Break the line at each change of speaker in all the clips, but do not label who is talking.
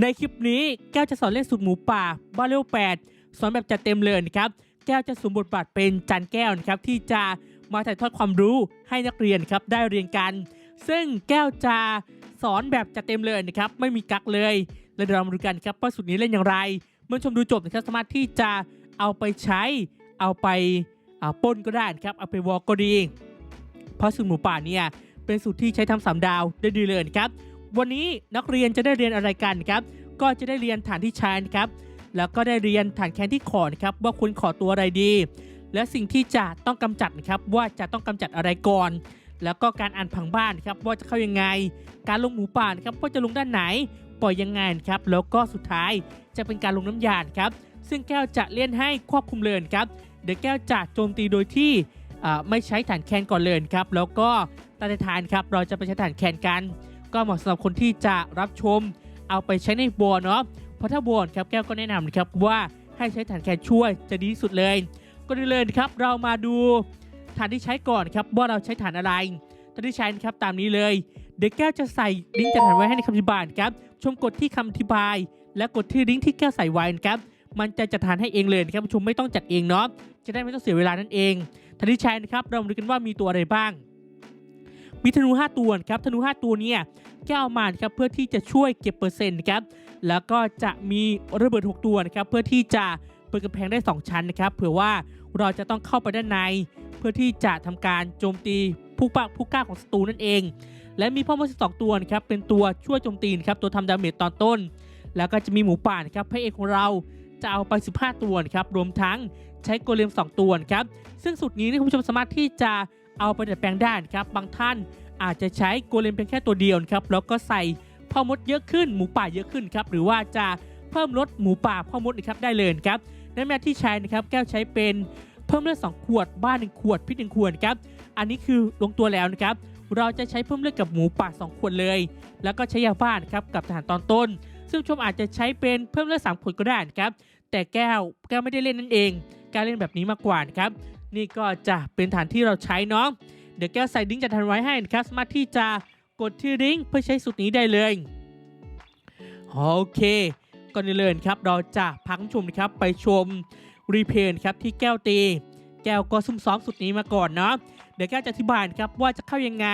ในคลิปนี้แก้วจะสอนเล่นสูตรหมูป่าบ้าเร็ว8สอนแบบจัดเต็มเลยนะครับแก้วจะสวมบทบาทเป็นจันแก้วนะครับที่จะมาถ่ายทอดความรู้ให้นักเรียนครับได้เรียนกัน ซึ่งแก้วจะสอนแบบจัดเต็มเลยนะครับไม่มีกักเลยแล้วเดี๋ยวเรามาดูกันครับว่าสูตรนี้เล่นอย่างไร เมื่อชมดูจบนะครับสามารถที่จะเอาไปใช้ เอาไปอ่าป้นก็ได้ครับเอาไปวอลก็ดีเพราะสูตรหมูป่าเนี่ยเป็นสูตรที่ใช้ทำสามดาวได้ดีเลยนะครับ วันนี้นักเรียนจะได้เรียนอะไรกันครับ ก็จะได้เรียนฐานที่ใช้นะครับ แล้วก็ได้เรียนฐานแคนที่ขอนะครับว่าควรขอตัวอะไรดี และสิ่งที่จะต้องกำจัดนะครับว่าจะต้องกำจัดอะไรก่อน แล้วก็การอ่านผังบ้านครับว่าจะเข้ายังไง การลงหมูป่านะครับว่าจะลงด้านไหนปล่อยยังไงครับแล้วก็สุดท้ายจะเป็นการลงน้ำยานครับซึ่งแก้วจะเล่นให้ควบคุมเลยนครับเดี๋ยวแก้วจะโจมตีโดยที่ไม่ใช้ฐานแคนก่อนเลยครับแล้วก็ตอนท้ายครับเราจะไปใช้ฐานแคนกัน ก็เหมาะสำหรับคนที่จะรับชม เอาไปใช้ในบอลเนาะเพราะถ้าบอลครับแก้วก็แนะนำนะครับว่าให้ใช้ฐานแคนช่วยจะดีที่สุดเลยก็ดีเลยครับเรามาดูฐานที่ใช้ก่อนครับว่าเราใช้ฐานอะไรฐานที่ใช้นะครับตามนี้เลย เดี๋ยวแก้วจะใส่ลิงก์จากฐานไว้ให้ในคำอธิบายครับชมกดที่คำอธิบาย และกดที่ลิงก์ที่แก้วใส่ไว้นะครับมันจะจัดฐานให้เองเลยนะครับชมไม่ต้องจัดเองเนาะจะได้ไม่ต้องเสียเวลานั่นเองฐานที่ใช้นะครับเรามาดูกันว่ามีตัวอะไรบ้าง มีธนู 5 ตัวครับธนู 5 ตัวเนี่ยแก้วมานครับเพื่อที่จะช่วยเก็บเปอร์เซ็นต์ครับแล้วก็จะมีระเบิด 6 ตัวนะครับเพื่อที่จะเปิดกำแพงได้ 2 ชั้นนะครับเผื่อว่าเราจะต้องเข้าไปด้านใน เพื่อที่จะทำการโจมตีผู้ปะผู้กล้าของศัตรูนั่นเอง และมีพ่อมด12 ตัวนะครับเป็นตัวช่วยโจมตีนครับตัวทำดาเมจตอนต้น แล้วก็จะมีหมูป่านะครับพระเอกของเราจะเอาไป 15 ตัวครับรวมทั้งใช้โกเลม 2 ตัวครับซึ่งสูตรนี้นะคุณผู้ชมสามารถที่จะ เอาไปดัดแปลงได้นครับ บางท่านอาจจะใช้โกเลมเพียงแค่ตัวเดียวครับ แล้วก็ใส่พ่อมดเยอะขึ้น หมูป่าเยอะขึ้นครับ หรือว่าจะเพิ่มลดหมูป่าพ่อมดนะครับได้เลยครับในแม่ที่ใช้นะครับแก้วใช้เป็นเพิ่มเลือด2ขวด บ้าน1ขวดพิษ1ขวดครับ อันนี้คือลงตัวแล้วนะครับ เราจะใช้เพิ่มเลือดกับหมูป่า2ขวดเลย แล้วก็ใช้ยาบ้านครับกับทหารตอนต้น ซึ่งชมอาจจะใช้เป็นเพิ่มเลือด3ขวดก็ได้นะครับ แต่แก้วแก้วไม่ได้เล่นนั่นเอง การเล่นแบบนี้มากกว่านะครับ นี่ก็จะเป็นฐานที่เราใช้เนาะเดี๋ยวแก้วใส่ลิงจัดทันไว้ให้นะครับสามารถที่จะกดที่ลิงก์เพื่อใช้สูตรนี้ได้เลยโอเคก่อนอื่นเลยครับเราจะพักชมนะครับไปชมรีเพลย์ครับที่แก้วตี แก้วก็ซุ่มซ้อมสูตรนี้มาก่อนเนาะเดี๋ยวแก้วจะอธิบายครับว่าจะเข้ายังไง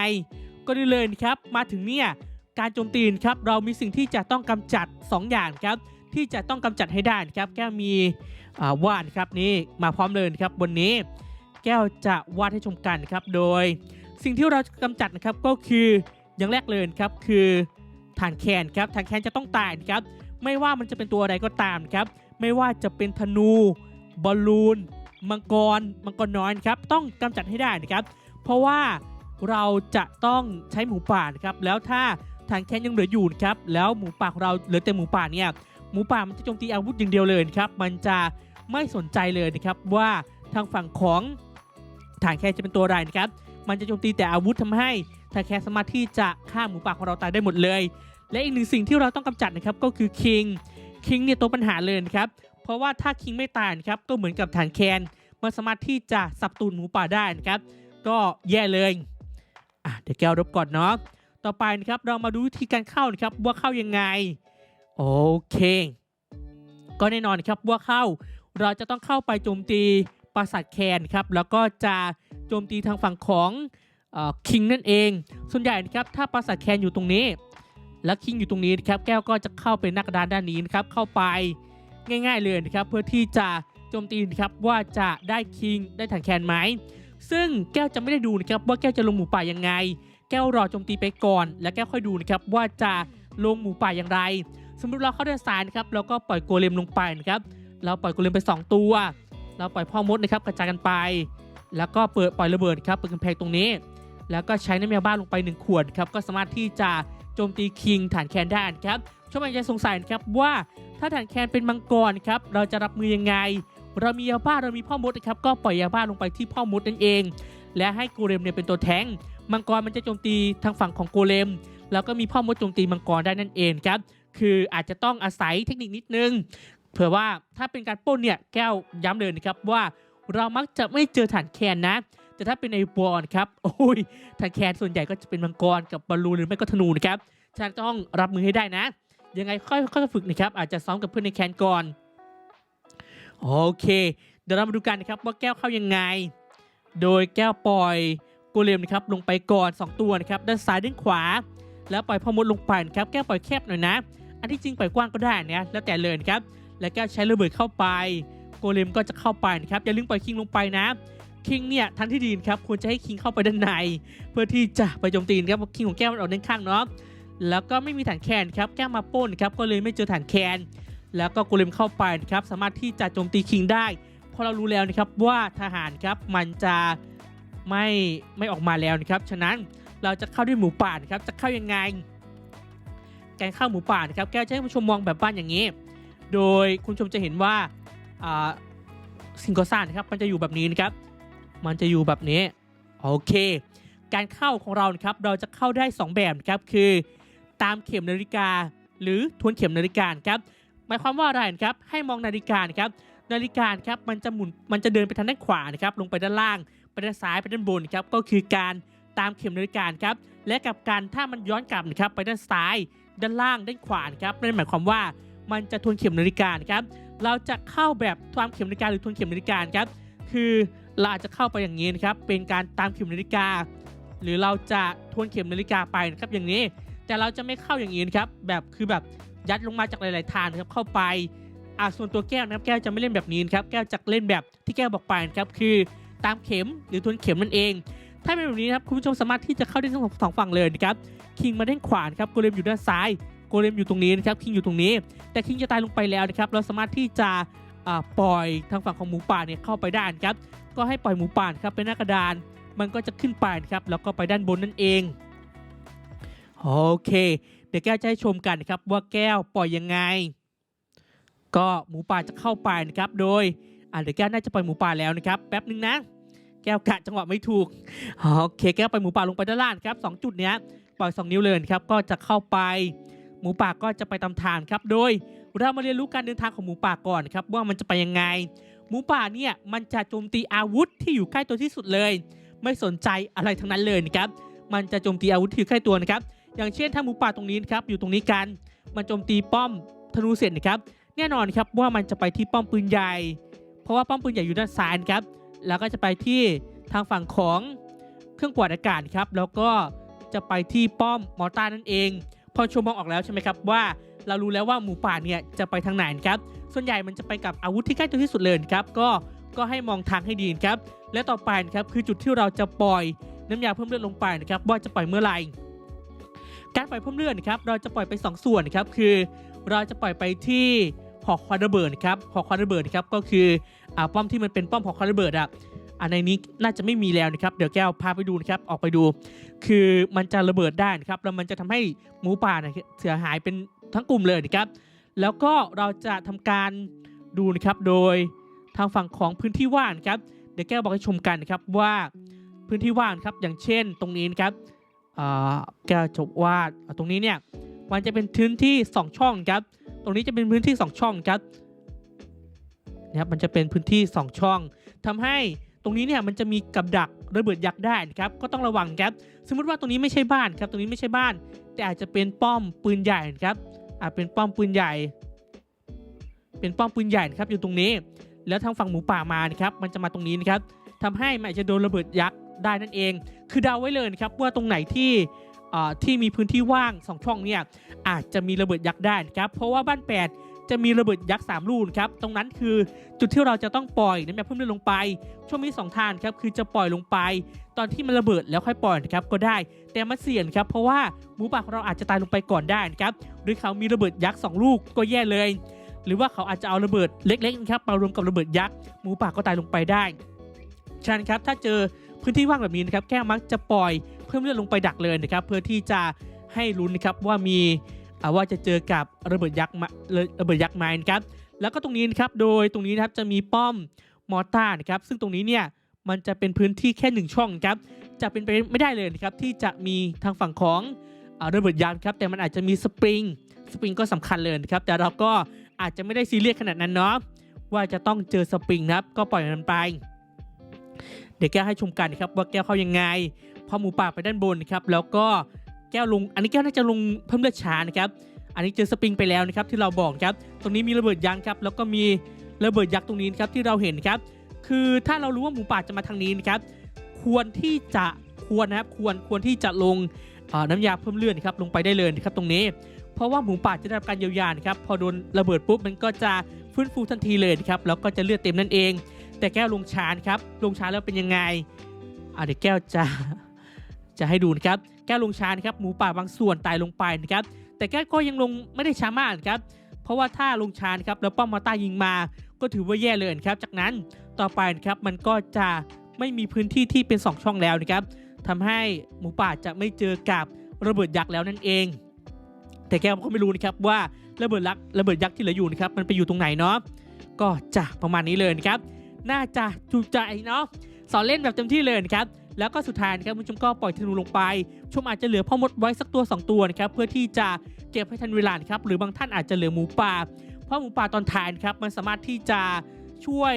ก็ได้เลยนครับมาถึงเนี่ยการโจมตีนครับเรามีสิ่งที่จะต้องกำจัด 2 อย่างครับที่จะต้องกำจัดให้ได้นะครับแก้วมีอ่าวาดครับนี่มาพร้อมเลยครับบนนี้ แก้วจะวาดให้ชมกันครับ โดยสิ่งที่เราจะกำจัดนะครับก็คืออย่างแรกเลยครับคือฐานแคนครับฐานแคนจะต้องตายครับ ไม่ว่ามันจะเป็นตัวอะไรก็ตามครับ ไม่ว่าจะเป็นธนูบอลลูน มังกร มังกรน้อยครับ ต้องกำจัดให้ได้นะครับ เพราะว่าเราจะต้องใช้หมูป่านะครับ แล้วถ้าฐานแคนยังเหลืออยู่ครับ แล้วหมูป่าของเราเหลือแต่หมูป่าเนี่ย หมูป่ามันจะโจมตีอาวุธอย่างเดียวเลยครับ มันจะไม่สนใจเลยนะครับว่าทางฝั่งของ ฐานแคนจะเป็นตัวอะไรนะครับ มันจะโจมตีแต่อาวุธทำให้ฐานแคนสามารถที่จะฆ่าหมูป่าของเราตายได้หมดเลย และอีกหนึ่งสิ่งที่เราต้องกำจัดนะครับก็คือคิง คิงเนี่ยตัวปัญหาเลยนะครับ เพราะว่าถ้าคิงไม่ตายนะครับก็เหมือนกับฐานแคนมันสามารถที่จะสับตูนหมูป่าได้นะครับ ก็แย่เลยอะเดี๋ยวแก้วรบก่อนเนาะ ต่อไปนะครับเรามาดูวิธีการเข้านะครับว่าเข้ายังไง โอเค ก็แน่นอนครับว่าเข้า เราจะต้องเข้าไปโจมตี ปราสาทแคนครับแล้วก็จะโจมตีทางฝั่งของคิงนั่นเอง ส่วนใหญ่นะครับถ้าปราสาทแคนอยู่ตรงนี้ แล้วคิงอยู่ตรงนี้นะครับแก้วก็จะเข้าไปหนักระดานด้านนี้นะครับเข้าไปง่าย ๆเลยนะครับเพื่อที่จะโจมตีนะครับว่าจะได้คิงได้ถังแคนไหมซึ่งแก้วจะไม่ได้ดูนะครับว่าแก้วจะลงหมูป่ายังไง แก้วรอโจมตีไปก่อน แล้วแก้วค่อยดูนะครับว่าจะลงหมูป่าอย่างไร สมมติเราเข้าด้านซ้ายนะครับเราก็ปล่อยโกเลมลงไปนะครับเราปล่อยโกเลมไป 2 ตัว เราปล่อยพ่อมดนะครับกระจายกันไป แล้วก็เปิดปล่อยระเบิดครับเปิดกำแพงตรงนี้ แล้วก็ใช้น้ำยาบ้านลงไป 1 ขวดครับก็สามารถที่จะโจมตีคิงฐานแคนได้ครับช่วงอาจจะสงสัยนะครับว่าถ้าฐานแคนเป็นมังกรครับเราจะรับมือยังไง เรามียาบ้าเรามีพ่อมดนะครับก็ปล่อยยาบ้าลงไปที่พ่อมดนั่นเอง และให้โกเลมเนี่ยเป็นตัวแทงมังกรมันจะโจมตีทางฝั่งของโกเลม แล้วก็มีพ่อมดโจมตีมังกรได้นั่นเองครับคืออาจจะต้องอาศัยเทคนิคนิดนึง เผื่อว่าถ้าเป็นการป้นเนี่ยแก้วย้ำเลยนะครับว่าเรามักจะไม่เจอฐานแคนนะ แต่ถ้าเป็นในบอลครับโอ้ยฐานแคนส่วนใหญ่ก็จะเป็นมังกรกับบอลลูนหรือไม่ก็ธนูนะครับฉะนันต้องรับมือให้ได้นะ ยังไงค่อยค่อยฝึกนะครับอาจจะซ้อมกับเพื่อนในแคนก่อนโอเค เดี๋ยวเรามาดูกันนะครับว่าแก้วเข้ายังไง โดยแก้วปล่อยโกเลมนะครับลงไปก่อน 2 ตัวนะครับด้านซ้ายด้านขวา แล้วปล่อยพอมดลงไปนะครับแก้วปล่อยแคบหน่อยนะ อันที่จริงปล่อยกว้างก็ได้นะแล้วแต่เลยนะครับ แล้วแก้ใช้ระเบิดเข้าไป โกเลมก็จะเข้าไปนะครับอย่าลืมปล่อยคิงลงไปนะคิงเนี่ยทันที่ดีนครับควรจะให้คิงเข้าไปด้านใน เพื่อที่จะไปโจมตีนครับเพราะคิงของแก้วมันออกด้านข้างเนาะแล้วก็ไม่มีฐานแคนครับแก้วมาป้นครับก็เลยไม่เจอฐานแคนแล้วก็โกเลมเข้าไปนะครับสามารถที่จะโจมตีคิงได้เพราะเรารู้แล้วนะครับว่าทหารครับมันจะไม่ไม่ออกมาแล้วนะครับฉะนั้นเราจะเข้าด้วยหมูป่านะครับจะเข้ายังไงการเข้าหมูป่านะครับแก้วจะให้ผู้ชมมองแบบบ้านอย่างนี้ โดยคุณชมจะเห็นว่าอ่าซิงโกซ่านะครับมันจะอยู่แบบนี้นะครับ มันจะอยู่แบบนี้โอเค การเข้าของเรานะครับเราจะเข้าได้ 2 แบบนะครับคือ ตามเข็มนาฬิกา หรือทวนเข็มนาฬิกาครับหมายความว่าอะไรครับให้มองนาฬิกาครับนาฬิกาครับมันจะหมุนมันจะเดินไปทางด้านขวานะครับลงไปด้านล่างไปด้านซ้ายไปด้านบนครับก็คือการตามเข็มนาฬิกาครับและกับการถ้ามันย้อนกลับนะครับไปด้านซ้าย ด้านล่างด้านขวานครับนั่นหมายความว่า มันจะทวนเข็มนาฬิกานะครับ เราจะเข้าแบบตามเข็มนาฬิกาหรือทวนเข็มนาฬิกาครับ คือเราอาจจะเข้าไปอย่างนี้นะครับ เป็นการตามเข็มนาฬิกา หรือเราจะทวนเข็มนาฬิกาไปนะครับอย่างนี้ แต่เราจะไม่เข้าอย่างนี้นะครับ แบบคือแบบยัดลงมาจากหลาย ๆ ทางนะครับเข้าไปอ่าส่วนตัวแก้วนะครับแก้วจะไม่เล่นแบบนี้นครับ แก้วจะเล่นแบบที่แก้วบอกไปนะครับ คือตามเข็มหรือทวนเข็มนั่นเอง ถ้าเป็นแบบนี้นะครับคุณผู้ชมสามารถที่จะเข้าได้ทั้งสองฝั่งเลยนะครับคิงมาด้านขวานครับโกเลมอยู่ด้านซ้าย กเลมอยู่ตรงนี้นะครับคิงอยู่ตรงนี้ แต่คิงจะตายลงไปแล้วนะครับเราสามารถที่จะปล่อยทางฝั่งของหมูป่าเนี่ยเข้าไปได้ครับก็ให้ปล่อยหมูป่านครับไปหน้ากระดาน มันก็จะขึ้นไปครับแล้วก็ไปด้านบนนั่นเองโอเค เดี๋ยวแก้วจะให้ชมกันนะครับว่าแก้วปล่อยยังไง ก็หมูป่าจะเข้าไปนะครับโดยอ่าเดี๋ยวแก้วน่าจะปล่อยหมูป่าแล้วนะครับแป๊บหนึ่งนะ แก้วกะจังหวะไม่ถูกโอเค แก้วปล่อยหมูป่าลงไปด้านล่างครับสองจุดเนี้ยปล่อยสองนิ้วเลยนะครับก็จะเข้าไป หมูป่าก็จะไปตามทางครับ โดยเรามาเรียนรู้การเดินทางของหมูป่าก่อนครับว่ามันจะไปยังไง หมูป่าเนี่ยมันจะโจมตีอาวุธที่อยู่ใกล้ตัวที่สุดเลย ไม่สนใจอะไรทั้งนั้นเลยนะครับ มันจะโจมตีอาวุธที่อยู่ใกล้ตัวนะครับ อย่างเช่นถ้าหมูป่าตรงนี้นครับอยู่ตรงนี้กัน มันโจมตีป้อมธนูเสร็จนะครับ แน่นอนครับว่ามันจะไปที่ป้อมปืนใหญ่ เพราะว่าป้อมปืนใหญ่อยู่ด้านซ้ายครับ แล้วก็จะไปที่ทางฝั่งของเครื่องกวาดอากาศครับ แล้วก็จะไปที่ป้อมมอร์ตาร์นั่นเอง พอชมมองออกแล้วใช่ไหมครับว่าเรารู้แล้วว่าหมูป่าเนี่ยจะไปทางไหนครับ ส่วนใหญ่มันจะไปกับอาวุธที่ใกล้ตัวที่สุดเลยครับก็ก็ให้มองทางให้ดีนะครับ และต่อไปนะครับคือจุดที่เราจะปล่อยน้ำยาเพิ่มเลือดลงไปนะครับว่าจะปล่อยเมื่อไหร่การปล่อยเพิ่มเลือดนะครับเราจะปล่อยไป 2 ส่วนนะครับคือเราจะปล่อยไปที่หอกควันระเบิดนะครับหอกควันระเบิดนะครับก็คืออ่าป้อมที่มันเป็นป้อมหอกควันระเบิดอะ อันในนี้น่าจะไม่มีแล้วนะครับ เดี๋ยวแก้วพาไปดูนะครับ ออกไปดู คือมันจะระเบิดได้นะครับ แล้วมันจะทำให้หมูป่าเนี่ยเสียหายเป็นทั้งกลุ่มเลยนะครับ แล้วก็เราจะทำการดูนะครับ โดยทางฝั่งของพื้นที่ว่างครับ เดี๋ยวแก้วบอกให้ชมกันนะครับว่าพื้นที่ว่างครับ อย่างเช่น ตรงนี้นะครับแก้วจะวาดอ่าตรงนี้เนี่ย มันจะเป็นพื้นที่ 2 ช่องครับ ตรงนี้จะเป็นพื้นที่ 2 ช่องครับนะครับมันจะเป็นพื้นที่ 2 ช่องทำให้ ตรงนี้เนี่ยมันจะมีกับดักระเบิดยักษ์ได้นะครับก็ต้องระวังครับ สมมติว่าตรงนี้ไม่ใช่บ้านครับ ตรงนี้ไม่ใช่บ้าน แต่อาจจะเป็นป้อมปืนใหญ่นะครับอาจเป็นป้อมปืนใหญ่ เป็นป้อมปืนใหญ่นะครับอยู่ตรงนี้ แล้วทางฝั่งหมูป่ามานะครับมันจะมาตรงนี้นะครับทำให้มันอาจจะโดนระเบิดยักษ์ได้นั่นเอง คือเดาไว้เลยนะครับว่าตรงไหนที่ที่มีพื้นที่ว่างสองช่องเนี่ยอาจจะมีระเบิดยักษ์ได้นะครับเพราะว่าบ้านแปด จะมีระเบิดยักษ์สามลูกครับตรงนั้นคือจุดที่เราจะต้องปล่อยน้ำยาเพิ่มเลือดลงไป ช่วงมีสองทางครับคือจะปล่อยลงไป ตอนที่มันระเบิดแล้วค่อยปล่อยนะครับก็ได้ แต่มันเสี่ยงครับเพราะว่าหมูป่าของเราอาจจะตายลงไปก่อนได้นะครับหรือเขามีระเบิดยักษ์สองลูกก็แย่เลย หรือว่าเขาอาจจะเอาระเบิดเล็กๆนะครับมารวมกับระเบิดยักษ์หมูป่าก็ตายลงไปได้ฉะนั้นครับถ้าเจอพื้นที่ว่างแบบนี้นะครับแก้วมักจะปล่อยเพิ่มเลือดลงไปดักเลยนะครับเพื่อที่จะให้ลุ้นนะครับว่ามี ว่าจะเจอกับระเบิดยักษ์ระเบิดยักษ์ไหมนะครับแล้วก็ตรงนี้นะครับโดยตรงนี้นะครับจะมีป้อมมอร์ตาร์นะครับซึ่งตรงนี้เนี่ยมันจะเป็นพื้นที่แค่หนึ่งช่องครับจะเป็นไปไม่ได้เลยนะครับที่จะมีทางฝั่งของอระเบิดยางครับแต่มันอาจจะมีสปริงสปริงก็สำคัญเลยนะครับแต่เราก็อาจจะไม่ได้ซีเรียสขนาดนั้นเนาะว่าจะต้องเจอสปริงนะครับก็ปล่อยมันไปเดี๋ยวแก้วให้ชมกันนะครับว่าแก้วเข้ายังไงพอหมูป่าไปด้านบนนะครับแล้วก็ แก้วลง อันนี้แก้วน่าจะลงเพิ่มเลือดช้านะครับ อันนี้เจอสปริงไปแล้วนะครับที่เราบอกครับ ตรงนี้มีระเบิดยักษ์ครับ แล้วก็มีระเบิดยักษ์ตรงนี้นครับที่เราเห็นครับ คือถ้าเรารู้ว่าหมูป่าจะมาทางนี้นะครับ ควรที่จะควรนะครับ ควรควรที่จะลงน้ำยาเพิ่มเลือดครับลงไปได้เลยนะครับตรงนี้ เพราะว่าหมูป่าจะได้รับการเยียวยานครับ พอโดนระเบิดปุ๊บมันก็จะฟื้นฟูทันทีเลยครับ แล้วก็จะเลือดเต็มนั่นเอง แต่แก้วลงชานครับ ลงชานแล้วเป็นยังไงอะเดี๋ยวแก้วจะจะให้ดูนะครับ แก้วลงชานครับหมูป่าบางส่วนตายลงไปนะครับแต่แก้วก็ยังลงไม่ได้ช้ามากครับเพราะว่าถ้าลงชานครับแล้วป้อมมาต้ายิงมา ก็ถือว่าแย่เลยนะครับจากนั้นต่อไปนะครับมันก็จะไม่มีพื้นที่ที่เป็น 2 ช่องแล้วนะครับทำให้หมูป่าจะไม่เจอกับระเบิดยักษ์แล้วนั่นเอง แต่แก้ก็ไม่รู้นะครับว่าระเบิดยักษ์ระเบิดยักษ์ที่เหลืออยู่นะครับมันไปอยู่ตรงไหนเนาะก็จะประมาณนี้เลยนะครับ น่าจะจูใจเนาะสอนเล่นแบบเต็มที่เลยนะครับ แล้วก็สุดท้ายนะครับคุณผู้ชมก็ปล่อยธนูลงไป ชมอาจจะเหลือพ่อมดไว้สักตัว 2 ตัวนะครับเพื่อที่จะเก็บให้ทันเวลานะครับหรือบางท่านอาจจะเหลือหมูป่า เพราะหมูป่าตอนท้ายนะครับมันสามารถที่จะช่วย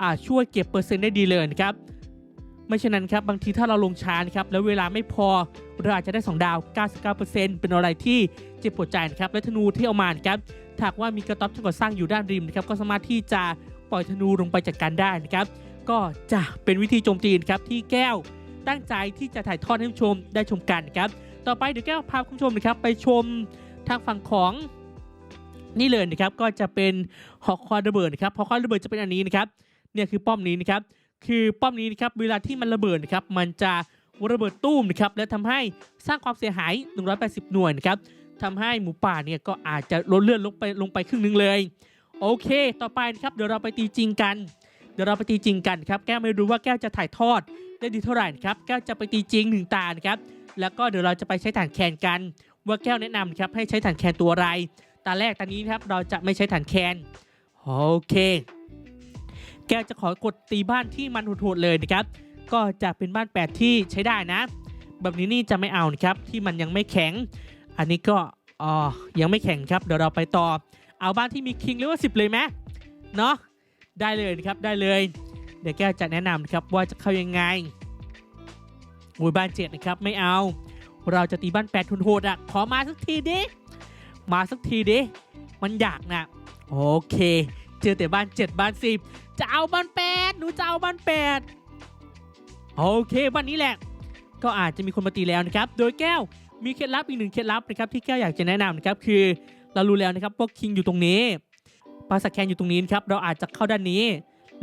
อ่าช่วยเก็บเปอร์เซ็นต์ได้ดีเลยนะครับไม่เช่นนั้นครับบางทีถ้าเราลงช้านะครับแล้วเวลาไม่พอเราอาจจะได้ 2 ดาว 99%เป็นอะไรที่เจ็บปวดใจนะครับและธนูที่เอามานครับถ้าหากว่ามีกระต๊อบที่ก่อสร้างอยู่ด้านริมนะครับก็สามารถที่จะปล่อยธนูลงไปจัดการได้นะครับ ก็จะเป็นวิธีโจมตีนครับที่แก้วตั้งใจที่จะถ่ายทอดให้ผู้ชมได้ชมกันครับ ต่อไปเดี๋ยวแก้วพาคุณผู้ชมนะครับไปชมทางฝั่งของนี่เลยนะครับก็จะเป็นหอคอยระเบิดนะครับหอคอยระเบิดจะเป็นอันนี้นะครับเนี่ยคือป้อมนี้นะครับคือป้อมนี้นะครับเวลาที่มันระเบิดนะครับมันจะระเบิดตู้มนะครับและทำให้สร้างความเสียหาย 180 หน่วยนะครับทำให้หมูป่าเนี่ยก็อาจจะลดเลือดลงไปลงไปครึ่งหนึงเลย โอเค ต่อไปนะครับเดี๋ยวเราไปตีจริงกัน ดี๋ยวเราไปตีจริงกันครับ แก้วไม่รู้ว่าแก้วจะถ่ายทอดได้ดีเท่าไหร่ครับ แก้วจะไปตีจริงหนึ่งตานะครับ แล้วก็เดี๋ยวเราจะไปใช้ฐานแคนกัน ว่าแก้วแนะนำครับให้ใช้ฐานแคนตัวอะไร ตาแรกตอนนี้ครับเราจะไม่ใช้ฐานแคนโอเค แก้วจะขอกดตีบ้านที่มันโหดๆเลยนะครับ ก็จะเป็นบ้านแปดที่ใช้ได้นะ แบบนี้นี่จะไม่เอานะครับที่มันยังไม่แข็ง อันนี้ก็อ๋อยังไม่แข็งครับเดี๋ยวเราไปต่อ เอาบ้านที่มีคิงเรียกว่า10เลยไหมเนาะ ได้เลยนะครับได้เลย เดี๋ยวแก้วจะแนะนำนะครับว่าจะเข้ายังไงโอ้ยบ้านเจ็ดนะครับไม่เอา เราจะตีบ้านแปดทุนโหดอะขอมาสักทีดิมาสักทีดิมันอยากนะโอเค เจอแต่บ้านเจ็ดบ้านสิบจะเอาบ้านแปดหนูจะเอาบ้านแปดโอเคบ้านนี้แหละ ก็อาจจะมีคนมาตีแล้วนะครับ โดยแก้วมีเคล็ดลับอีกหนึ่งเคล็ดลับนะครับที่แก้วอยากจะแนะนำนะครับคือเรารู้แล้วนะครับว่าคิงอยู่ตรงนี้ ปาสแคนอยู่ตรงนี้ครับเราอาจจะเข้าด้านนี้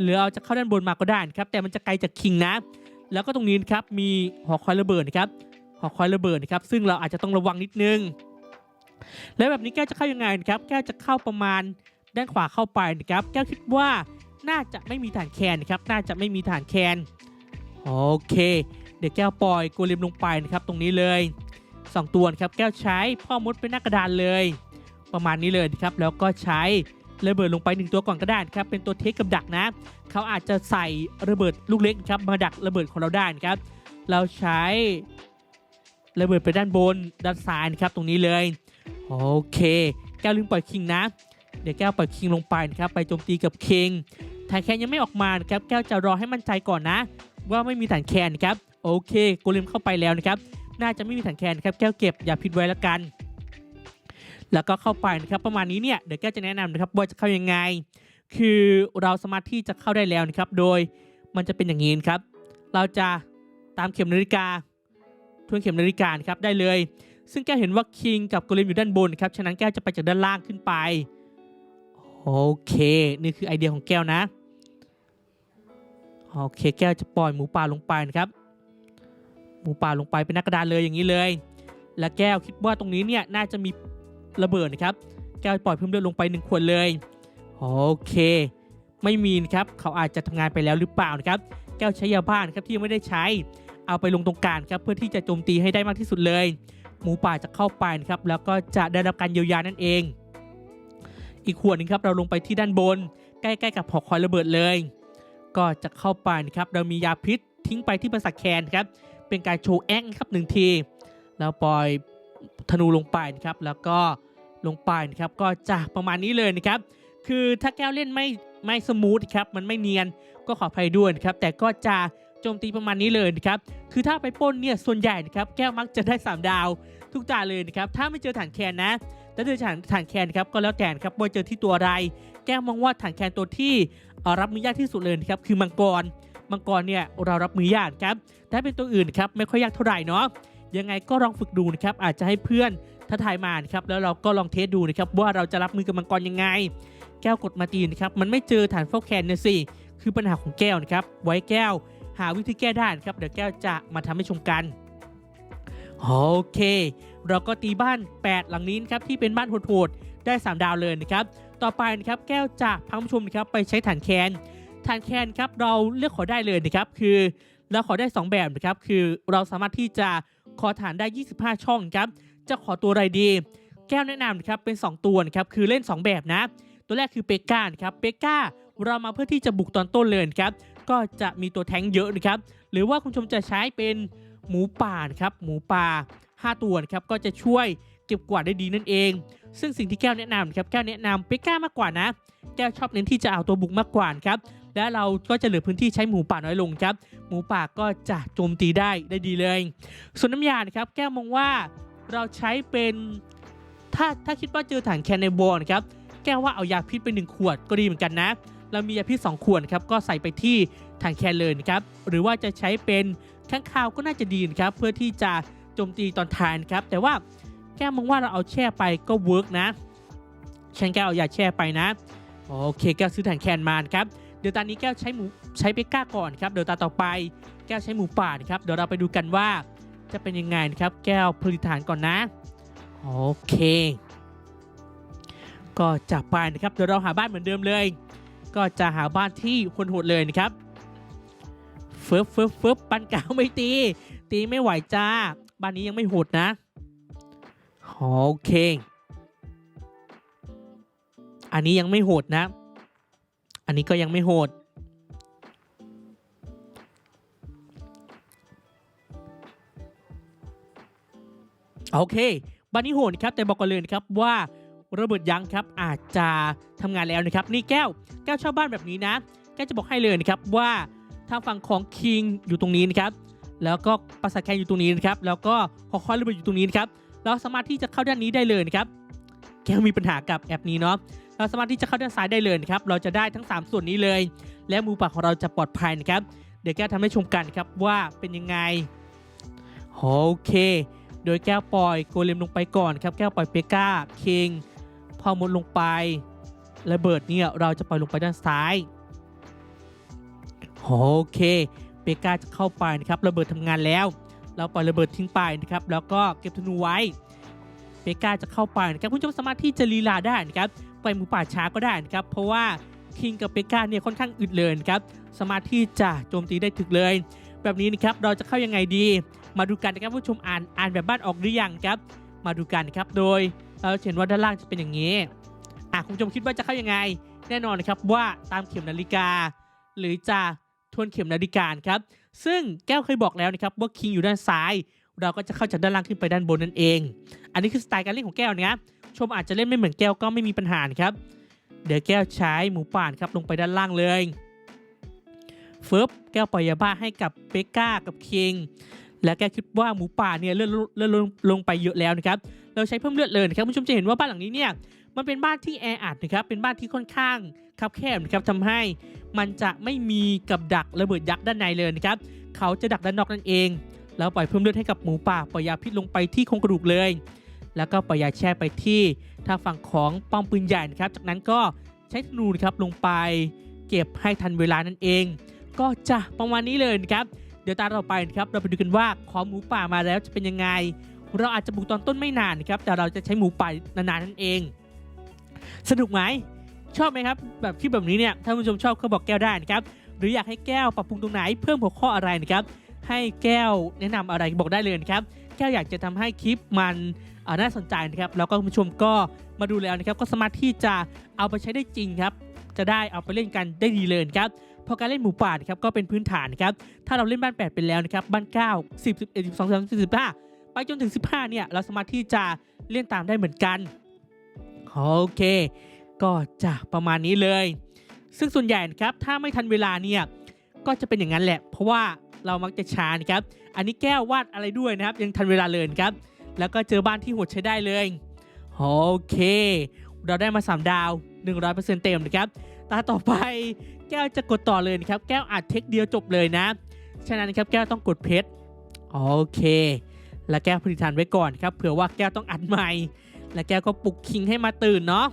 หรือเราจะเข้าด้านบนมาก็ได้ครับแต่มันจะไกลจากคิงนะ แล้วก็ตรงนี้ครับมีหอคอยระเบิดนะครับหอคอยระเบิดนะครับซึ่งเราอาจจะต้องระวังนิดนึง แล้วแบบนี้แก้วจะเข้ายังไงนะครับแก้วจะเข้าประมาณด้านขวาเข้าไปนะครับแก้วคิดว่าน่าจะไม่มีฐานแคนนะครับน่าจะไม่มีฐานแคนโอเค เดี๋ยวแก้วปล่อยโกเลมลงไปนะครับตรงนี้เลยสองตัวนะครับแก้วใช้พ่อมดเป็นหน้ากระดานเลย ประมาณนี้เลยนะครับแล้วก็ใช้ ระเบิดลงไปหนึ่งตัวก่อนก็ได้ครับเป็นตัวเทคกับดักนะ เขาอาจจะใส่ระเบิดลูกเล็กครับมาดักระเบิดของเราได้นะครับ เราใช้ระเบิดไปด้านบนด้านซ้ายนะครับตรงนี้เลยโอเคแก้วลืมปล่อยคิงนะ เดี๋ยวแก้วปล่อยคิงลงไปนะครับไปโจมตีกับคิงฐานแคนยังไม่ออกมาครับแก้วจะรอให้มั่นใจก่อนนะ ว่าไม่มีฐานแคนนะครับโอเคโกเลมเข้าไปแล้วนะครับน่าจะไม่มีฐานแคนนะครับแก้วเก็บอย่าผิดไว้แล้วกัน แล้วก็เข้าไปนะครับประมาณนี้เนี่ยเดี๋ยวแก้จะแนะนำนะครับว่าจะเข้ายังไง คือเราสามารถที่จะเข้าได้แล้วนะครับ โดยมันจะเป็นอย่างนี้นครับ เราจะตามเข็มนาฬิกาทวนเข็มนาฬิกาครับได้เลย ซึ่งแก้เห็นว่าคิงกับโกเลมอยู่ด้านบนครับฉะนั้นแก้จะไปจากด้านล่างขึ้นไปโอเค นี่คือไอเดียของแก้วนะโอเคแก้วจะปล่อยหมูป่าลงไปนะครับ หมูป่าลงไปเป็นนักกระดานเลยอย่างนี้เลย และแก้วคิดว่าตรงนี้เนี่ยน่าจะมี ระเบิดนะครับแก้วปล่อยเพิ่มเลือดลงไปหนึ่งขวดเลยโอเค ไม่มีนะครับเขาอาจจะทำงานไปแล้วหรือเปล่านะครับแก้วใช้ยาบ้านครับที่ยังไม่ได้ใช้ เอาไปลงตรงกลางครับเพื่อที่จะโจมตีให้ได้มากที่สุดเลย หมูป่าจะเข้าไปนะครับแล้วก็จะได้รับการเยียวยานั่นเอง อีกขวดหนึงครับเราลงไปที่ด้านบน ใกล้ๆกับหอคอยระเบิดเลย ก็จะเข้าไปนะครับเรามียาพิษทิ้งไปที่ประสาทแคนครับเป็นการโชว์แองครับหนึ่งทีแล้วปล่อยธนูลงไปนะครับแล้วก็ ลงไปนะครับก็จะประมาณนี้เลยนะครับ คือถ้าแก้วเล่นไม่ไม่สมูทครับมันไม่เนียนก็ขออภัยด้วยนะครับแต่ก็จะโจมตีประมาณนี้เลยนะครับคือถ้าไปป้นเนี่ยส่วนใหญ่นะครับแก้วมักจะได้ 3 ดาว ทุกตาเลยนะครับถ้าไม่เจอฐานแคนนะแต่เจอฐานฐานแคนครับก็แล้วแต่ครับว่าเจอที่ตัวอะไร แก้วมองว่าฐานแคนตัวที่รับมือยากที่สุดเลยนะครับคือมังกรมังกรเนี่ยเรารับมือยากครับแต่ถ้าเป็นตัวอื่นครับไม่ค่อยยากเท่าไหร่เนาะยังไงก็ลองฝึกดูนะครับอาจจะให้เพื่อน ท้าทายมานะครับแล้วเราก็ลองเทสดูนะครับว่าเราจะรับมือกับมังกรยังไง แก้วกดมาตีนะครับมันไม่เจอฐานเฝ้าแคนเนี่ยสิคือปัญหาของแก้วนะครับไว้แก้วหาวิธีแก้ได้ครับเดี๋ยวแก้วจะมาทำให้ชมกันโอเค เราก็ตีบ้าน 8 หลังนี้นครับที่เป็นบ้านโหดๆได้ 3 ดาวเลยนะครับต่อไปนะครับแก้วจะพาคุณผู้ชมนะครับไปใช้ฐานแคนฐานแคนครับเราเลือกขอได้เลยนะครับคือเราขอได้ 2 แบบนะครับคือเราสามารถที่จะขอฐานได้ 25 ช่องครับ จะขอตัวอะไรดี แก้วแนะนำนะครับเป็น 2 ตัวนะครับคือเล่น 2 แบบนะ ตัวแรกคือเปก้าครับเปก้าเรามาเพื่อที่จะบุกตอนต้นเลยครับก็จะมีตัวแทงเยอะนะครับหรือว่าคุณชมจะใช้เป็นหมูป่านครับหมูป่า 5 ตัวนะครับก็จะช่วยเก็บกวาดได้ดีนั่นเอง ซึ่งสิ่งที่แก้วแนะนำนะครับแก้วแนะนำเปก้ามากกว่านะ แก้วชอบเน้นที่จะเอาตัวบุกมากกว่านครับและเราก็จะเหลือพื้นที่ใช้หมูป่าน้อยลงครับ หมูป่าก็จะโจมตีได้ได้ดีเลย ส่วนน้ำยานะครับแก้วมองว่า เราใช้เป็นถ้าถ้าคิดว่าเจอฐานแคนในบอลนะครับแก้วว่าเอายาพิษไปหนึ่งขวดก็ดีเหมือนกันนะ เรามียาพิษ2ขวดครับก็ใส่ไปที่ฐานแคนเลยนะครับหรือว่าจะใช้เป็นข้างคาวก็น่าจะดีนะครับเพื่อที่จะโจมตีตอนทานครับแต่ว่าแก้วมองว่าเราเอาแช่ไปก็เวิร์กนะฉันแก้วเอายาแช่ไปนะโอเคแก้วซื้อฐานแคนมานครับเดี๋ยวตอนนี้แก้วใช้หมูใช้เปก้าก่อนครับเดี๋ยวตาต่อไปแก้วใช้หมูป่านครับเดี๋ยวเราไปดูกันว่า จะเป็นยังไงนะครับ แก้วผลิตฐานก่อนนะ โอเค ก็จับไปนะครับ เดี๋ยวเราหาบ้านเหมือนเดิมเลย ก็จะหาบ้านที่คนโหดเลยนะครับเฟิบเฟิบเฟิบปันกาวไม่ตี ตีไม่ไหวจ้า บ้านนี้ยังไม่โหดนะ โอเค อันนี้ยังไม่โหดนะ อันนี้ก็ยังไม่โหด โอเคบ้านนี้โหดครับแต่บอกกันเลยนะครับว่าระเบิดยั้งครับอาจจะทำงานแล้วนะครับ นี่แก้วแก้วเช่าบ้านแบบนี้นะ แก้วจะบอกให้เลยนะครับว่าทางฝั่งของคิงอยู่ตรงนี้นะครับแล้วก็ปราสาทแคนอยู่ตรงนี้นะครับแล้วก็หอคอยระเบิดอยู่ตรงนี้นะครับเราสามารถที่จะเข้าด้านนี้ได้เลยนะครับแก้วมีปัญหากับแอปนี้เนาะเราสามารถที่จะเข้าด้านซ้ายได้เลยนะครับเราจะได้ทั้ง 3 ส่วนนี้เลย และมือปากของเราจะปลอดภัยนะครับ เดี๋ยวแก้วทำให้ชมกันครับว่าเป็นยังไงโอเค โดยแก้วปล่อยโกเลมลงไปก่อนครับแก้วปล่อยเปก้าคิงพอหมดลงไประเบิดเนี่ยเราจะปล่อยลงไปด้านซ้ายโอเคเปกาจะเข้าไปนะครับระเบิดทำงานแล้ว เราปล่อยระเบิดทิ้งไปนะครับแล้วก็เก็บธนูไว้เปกาจะเข้าไปนะครับคุณผู้ชมสามารถที่จะลีลาได้นะครับปล่อยหมูป่าช้าก็ได้นะครับเพราะว่าคิงกับเปกาเนี่ยค่อนข้างอึดเลยนะครับสามารถที่จะโจมตีได้ถึกเลย แบบนี้นะครับเราจะเข้ายังไงดี มาดูกันนะครับผู้ชมอ่านอ่านแบบบ้านออกหรือยังครับ มาดูกันนะครับโดยเราเห็นว่าด้านล่างจะเป็นอย่างนี้อะคุณผู้ชมคิดว่าจะเข้ายังไง แน่นอนนะครับว่าตามเข็มนาฬิกา หรือจะทวนเข็มนาฬิกาครับซึ่งแก้วเคยบอกแล้วนะครับว่าคิงอยู่ด้านซ้าย เราก็จะเข้าจากด้านล่างขึ้นไปด้านบนนั่นเอง อันนี้คือสไตล์การเล่นของแก้วนะชมอาจจะเล่นไม่เหมือนแก้วก็ไม่มีปัญหาครับ เดี๋ยวแก้วใช้หมูป่านครับลงไปด้านล่างเลยเฟิบแก้วปล่อยยาบ้าให้กับเปก้ากับคิง และแกคิดว่าหมูป่าเนี่ยเลื่อนเลื่อนลงไปเยอะแล้วนะครับเราใช้เพิ่มเลือดเลยนะครับคุณผู้ชมจะเห็นว่าบ้านหลังนี้เนี่ยมันเป็นบ้านที่แออัดนะครับเป็นบ้านที่ค่อนข้างคับแคบนะครับทำให้มันจะไม่มีกับดักระเบิดยักษ์ด้านในเลยนะครับเขาจะดักด้านนอกนั่นเอง แล้วปล่อยเพิ่มเลือดให้กับหมูป่าปล่อยยาพิษลงไปที่โครงกระดูกเลย แล้วก็ปล่อยยาแช่ไปที่ทางฝั่งของป้อมปืนใหญ่นะครับจากนั้นก็ใช้ธนูนะครับลงไปเก็บให้ทันเวลานั่นเอง ก็จะประมาณนี้เลยนะครับ ดี๋ยวตาต่อไปนะครับเราไปดูกันว่าขอหมูป่ามาแล้วจะเป็นยังไง เราอาจจะบุกตอนต้นไม่นานนะครับ แต่เราจะใช้หมูป่านานๆนั่นเอง สนุกไหมชอบไหมครับ แบบคลิปแบบนี้เนี่ยถ้าคุณผู้ชมชอบก็บอกแก้วได้นะครับหรืออยากให้แก้วปรับปรุงตรงไหนเพิ่มหัวข้ออะไรนะครับให้แก้วแนะนำอะไรบอกได้เลยนะครับแก้วอยากจะทำให้คลิปมันน่าสนใจนะครับแล้วก็คุณผู้ชมก็มาดูแล้วนะครับก็สามารถที่จะเอาไปใช้ได้จริงครับจะได้เอาไปเล่นกันได้ดีเลยนะครับ พราะการเล่นหมูป่านครับก็เป็นพื้นฐานนะครับถ้าเราเล่นบ้าน 8 เป็นแล้วนะครับบ้าน 9 10 11 12 13 14 15 ไปจนถึง 15 เนี่ยเราสามารถที่จะเล่นตามได้เหมือนกันโอเค ก็จะประมาณนี้เลย ซึ่งส่วนใหญ่นะครับถ้าไม่ทันเวลาเนี่ยก็จะเป็นอย่างนั้นแหละ เพราะว่าเรามักจะช้านะครับ อันนี้แก้ววาดอะไรด้วยนะครับ ยังทันเวลาเลยครับ แล้วก็เจอบ้านที่หดใช้ได้เลยโอเค เราได้มา 3 ดาว 100%เต็มนะครับ ตาต่อไป แก้วจะกดต่อเลยนะครับ แก้วอัดเทคเดียวจบเลยนะ ฉะนั้นครับแก้วต้องกดเพชรโอเค แล้วแก้วผลิตฐานไว้ก่อนครับเผื่อว่าแก้วต้องอัดใหม่ แล้วแก้วก็ปลุกคิงให้มาตื่นเนาะ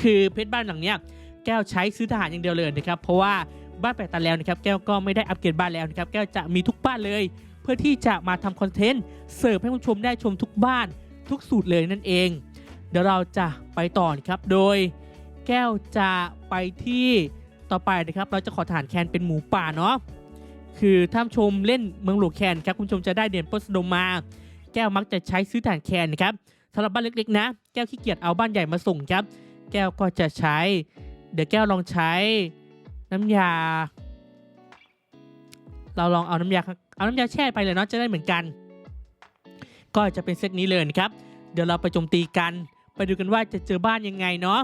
คือเพชรบ้านหลังเนี้ยแก้วใช้ซื้อทหารอย่างเดียวเลยนะครับ เพราะว่าบ้านแปดตันแล้วนะครับ แก้วก็ไม่ได้อัปเกรดบ้านแล้วนะครับ แก้วจะมีทุกบ้านเลย เพื่อที่จะมาทำคอนเทนต์เสิร์ฟให้ผู้ชมได้ชมทุกบ้านทุกสูตรเลยนั่นเอง เดี๋ยวเราจะไปต่อนะครับ โดยแก้วจะไปที่ ต่อไปนะครับเราจะขอฐานแคนเป็นหมูป่าเนาะคือท่านชมเล่นเมืองหลวงแคนครับคุณชมจะได้เด่นปสดมมา แก้วมักจะใช้ซื้อฐานแคนนะครับสำหรับบ้านเล็กๆ นะ แก้วขี้เกียจเอาบ้านใหญ่มาส่งครับ แก้วก็จะใช้ เดี๋ยวแก้วลองใช้ น้ำยา เราลองเอาน้ำยาเอาน้ำยาแช่ไปเลยเนาะจะได้เหมือนกัน ก็จะเป็นเซตนี้เลยนะครับ เดี๋ยวเราไปโจมตีกัน ไปดูกันว่าจะเจอบ้านยังไงเนาะ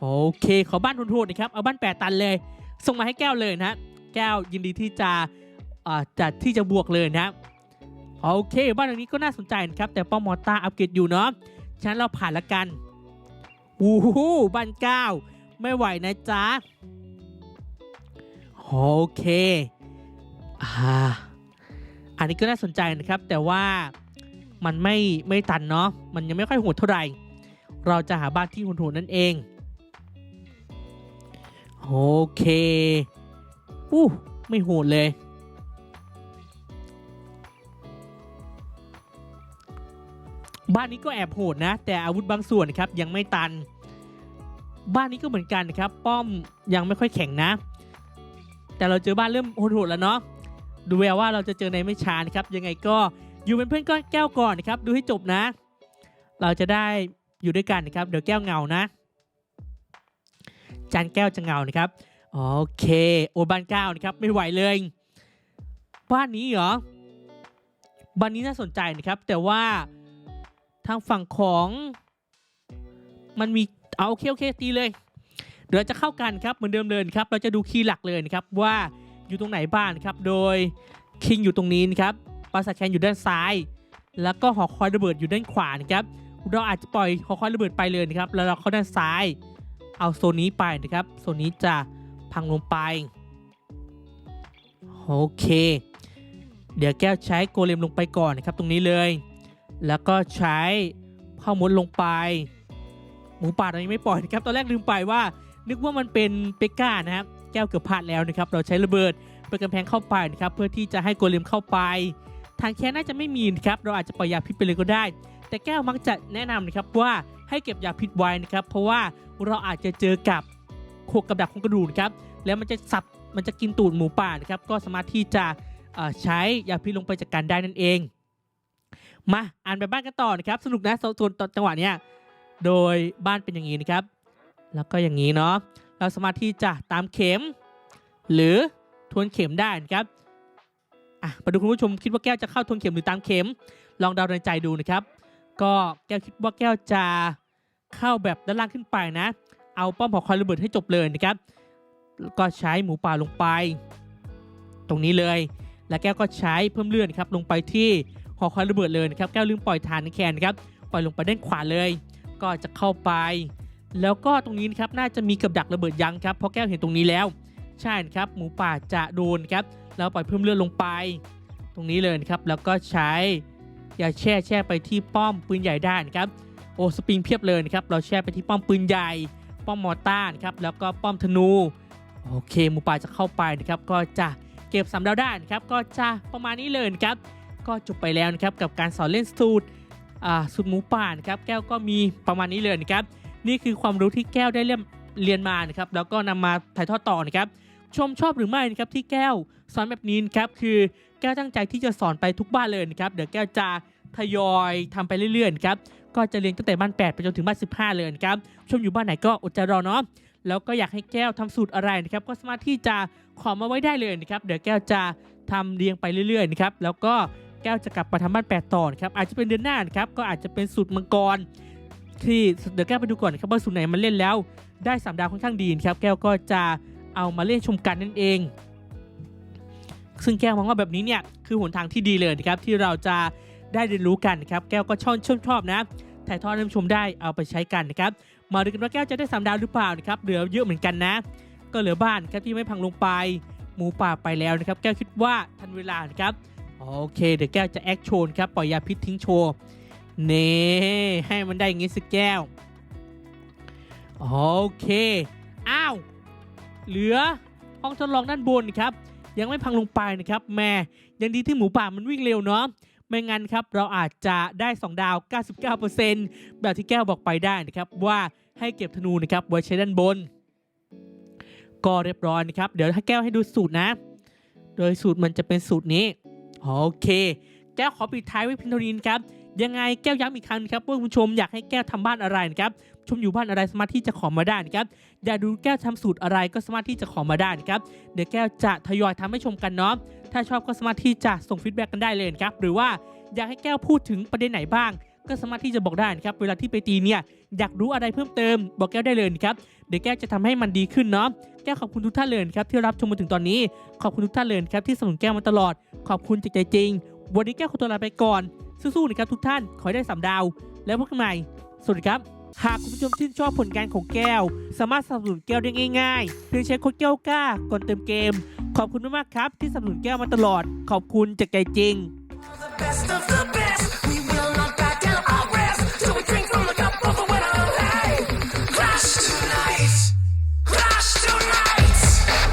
โอเค ขอบ้านทุนๆนะครับ เอาบ้านแปดตันเลย ส่งมาให้แก้วเลยนะ แก้วยินดีที่จะอ่าจัดที่จะบวกเลยนะโอเค บ้านหลังนี้ก็น่าสนใจนะครับ แต่ป้อมมอต้าอัปเกรดอยู่เนาะฉะนั้นเราผ่านละกันวู้ฮู้บ้านเก้าไม่ไหวนะจ๊ะ โอเคอ่าอันนี้ก็น่าสนใจนะครับ แต่ว่ามันไม่ไม่ตันเนาะมันยังไม่ค่อยโหดเท่าไหร่ เราจะหาบ้านที่โหดๆนั่นเอง โอเคอู้ไม่โหดเลย บ้านนี้ก็แอบโหดนะ แต่อาวุธบางส่วนครับยังไม่ตัน บ้านนี้ก็เหมือนกันนะครับ ป้อมยังไม่ค่อยแข็งนะ แต่เราเจอบ้านเริ่มโหดๆแล้วเนาะดูแววว่าเราจะเจอในไม่ช้านะครับยังไงก็อยู่เป็นเพื่อนก้อนแก้วก่อนนะครับ ดูให้จบนะ เราจะได้อยู่ด้วยกันนะครับ เดี๋ยวแก้วเงานะ จานแก้วจะเงานะครับโอเคโอบ้านเก้านะครับไม่ไหวเลยบ้านนี้เหรอบ้านนี้น่าสนใจนะครับ แต่ว่าทางฝั่งของมันมีเอาโอเคโอเคตีเลย เดี๋ยวจะเข้ากันครับเหมือนเดิมเลยครับ เราจะดูคีย์หลักเลยนะครับว่าอยู่ตรงไหนบ้างนครับ โดยคิงอยู่ตรงนี้นะครับปราสาทแคนอยู่ด้านซ้าย แล้วก็หอคอยระเบิดอยู่ด้านขวานะครับเราอาจจะปล่อยหอคอยระเบิดไปเลยนะครับ แล้วเราเข้าด้านซ้าย เอาโซนนี้ไปนะครับโซนนี้จะพังลงไป โอเค เดี๋ยวแก้วใช้โกเลมลงไปก่อนนะครับตรงนี้เลย แล้วก็ใช้ข้าวมดลงไป หมูป่าตอนนี้ไม่ปล่อยนะครับตอนแรกลืมไปว่า นึกว่ามันเป็นเปกก้านะครับแก้วเกือบพลาดแล้วนะครับเราใช้ระเบิดเป็นกำแพงเข้าไปนะครับเพื่อที่จะให้โกเลมเข้าไป ทางแค่น่าจะไม่มีนะครับเราอาจจะปล่อยยาพิษไปเลยก็ได้ แต่แก้วมักจะแนะนำนะครับว่าให้เก็บยาพิษไว้นะครับเพราะว่า เราอาจจะเจอกับโคกกับดักของกระดูกนครับแล้วมันจะสับมันจะกินตูดหมูป่านะครับก็สามารถที่จะใช้ยาพิษลงไปจัดการได้นั่นเอง มาอ่านแบบบ้านกันต่อนะครับ สนุกนะส่วนจังหวะเนี้ยโดยบ้านเป็นอย่างนี้นะครับ แล้วก็อย่างนี้เนาะเราสามารถที่จะตามเข็ม หรือทวนเข็มได้นะครับอะมาดูคุณผู้ชมคิดว่าแก้วจะเข้าทวนเข็มหรือตามเข็ม ลองเดาในใจดูนะครับ ก็แก้วคิดว่าแก้วจะ เข้าแบบด้านล่างขึ้นไปนะ เอาป้อมหองคอยระเบิดให้จบเลยนะครับก็ใช้หมูป่าลงไป ตรงนี้เลย แล้วแก้วก็ใช้เพิ่มเลื่อนครับลงไปที่หอคอยระเบิดเลยนะครับแก้วลืมปล่อยฐานแคนนะครับปล่อยลงไปด้านขวาเลย ก็จะเข้าไป แล้วก็ตรงนี้นะครับน่าจะมีกับดักระเบิดยั้งครับเพราะแก้วเห็นตรงนี้แล้ว ใช่นะครับหมูป่าจะโดนครับแล้วปล่อยเพิ่มเลือดลงไป ตรงนี้เลยนะครับแล้วก็ใช้ยาแช่แช่ไปที่ป้อมปืนใหญ่ได้นะครับ โอ้สปริงเพียบเลยนะครับเราแช่ไปที่ป้อมปืนใหญ่ ป้อมมอร์ต้านครับแล้วก็ป้อมธนูโอเคมูปาจะเข้าไปนะครับก็จะเก็บสามดาวได้นะครับก็จะประมาณนี้เลยครับก็จบไปแล้วนะครับกับการสอนเล่นสูตรอ่าสูตรหมูป่านะครับแก้วก็มีประมาณนี้เลยนะครับนี่คือความรู้ที่แก้วได้เรียนเรียนมานะครับแล้วก็นำมาถ่ายทอดต่อนะครับชมชอบหรือไม่นะครับที่แก้วสอนแบบนี้นะครับคือแก้วตั้งใจที่จะสอนไปทุกบ้านเลยนะครับเดี๋ยวแก้วจะทยอยทำไปเรื่อยๆครับ ก็จะเรียนตั้งแต่บ้าน 8 ไปจนถึงบ้าน 15 เลยนะครับ ชมอยู่บ้านไหนก็อดใจรอเนาะ แล้วก็อยากให้แก้วทำสูตรอะไรนะครับ ก็สามารถที่จะขอมาไว้ได้เลยนะครับ เดี๋ยวแก้วจะทำเรียงไปเรื่อยๆนะครับ แล้วก็แก้วจะกลับมาทำบ้าน 8 ต่อนะครับ อาจจะเป็นเดือนหน้านะครับ ก็อาจจะเป็นสูตรมังกร ที่เดี๋ยวแก้วไปดูก่อนนะครับว่าสูตรไหนมันเล่นแล้ว ได้สามดาวค่อนข้างดีนะครับ แก้วก็จะเอามาเล่นชมกันนั่นเอง ซึ่งแก้วมองว่าแบบนี้เนี่ยคือหนทางที่ดีเลยนะครับที่เราจะ ได้เรียนรู้กันนะครับแก้วก็ชอบชอบชอบนะถ่ายทอดให้ผู้ชมได้เอาไปใช้กันนะครับมาดูกันว่าแก้วจะได้สามดาวหรือเปล่านะครับเหลือเยอะเหมือนกันนะ ก็เหลือบ้านครับที่ไม่พังลงไป หมูป่าไปแล้วนะครับ แก้วคิดว่าทันเวลานะครับโอเค เดี๋ยวแก้วจะแอคโชนครับปล่อยยาพิษทิ้งโชว์เน่ให้มันได้อย่างงี้สิแก้วโอเคอ้าวเหลือห้องทดลองด้านบนครับยังไม่พังลงไปนะครับแม่ยังดีที่หมูป่ามันวิ่งเร็วเนาะ ไม่งั้นครับเราอาจจะได้ 2 ดาว 99%แบบที่แก้วบอกไปได้นะครับว่าให้เก็บธนูนะครับไว้ใช้ด้านบน ก็เรียบร้อยนะครับ เดี๋ยวถ้าแก้วให้ดูสูตรนะ โดยสูตรมันจะเป็นสูตรนี้โอเค แก้วขอปิดท้ายไว้เพียงเท่านี้นครับยังไงแก้วย้ำอีกครั้งครับว่าคุณผู้ชมอยากให้แก้วทำบ้านอะไรนะครับ ชมอยู่บ้านอะไรสามารถที่จะขอมาได้นะครับอยากดูแก้วทำสูตรอะไรก็สามารถที่จะขอมาได้นะครับเดี๋ยวแก้วจะทยอยทำให้ชมกันเนาะถ้าชอบก็สามารถที่จะส่งฟีดแบ็กกันได้เลยนะครับหรือว่าอยากให้แก้วพูดถึงประเด็นไหนบ้าง ก็สามารถที่จะบอกได้นะครับเวลาที่ไปตีเนี่ยอยากรู้อะไรเพิ่มเติม บอกแก้วได้เลยนะครับเดี๋ยวแก้วจะทำให้มันดีขึ้นเนาะแก้วขอบคุณทุกท่านเลยครับที่รับชมมาถึงตอนนี้ ขอบคุณทุกท่านเลยครับที่สนับสนุนแก้วมาตลอด ขอบคุณจากใจจริง วันนี้แก้วขอตัวลาไปก่อนสู้ๆนะครับทุกท่านขอให้ได้สามดาว แล้วพบกันใหม่สวัสดีครับ หากคุณผู้ชมชื่นชอบผลงานของแก้ว สามารถสนับสนุนแก้วได้ง่ายๆเพียงใช้โค้ดแก้วกล้าก่อนเติมเกม ขอบคุณมากๆครับ ที่สนับสนุนแก้วมาตลอด ขอบคุณจากใจจริง
The best of the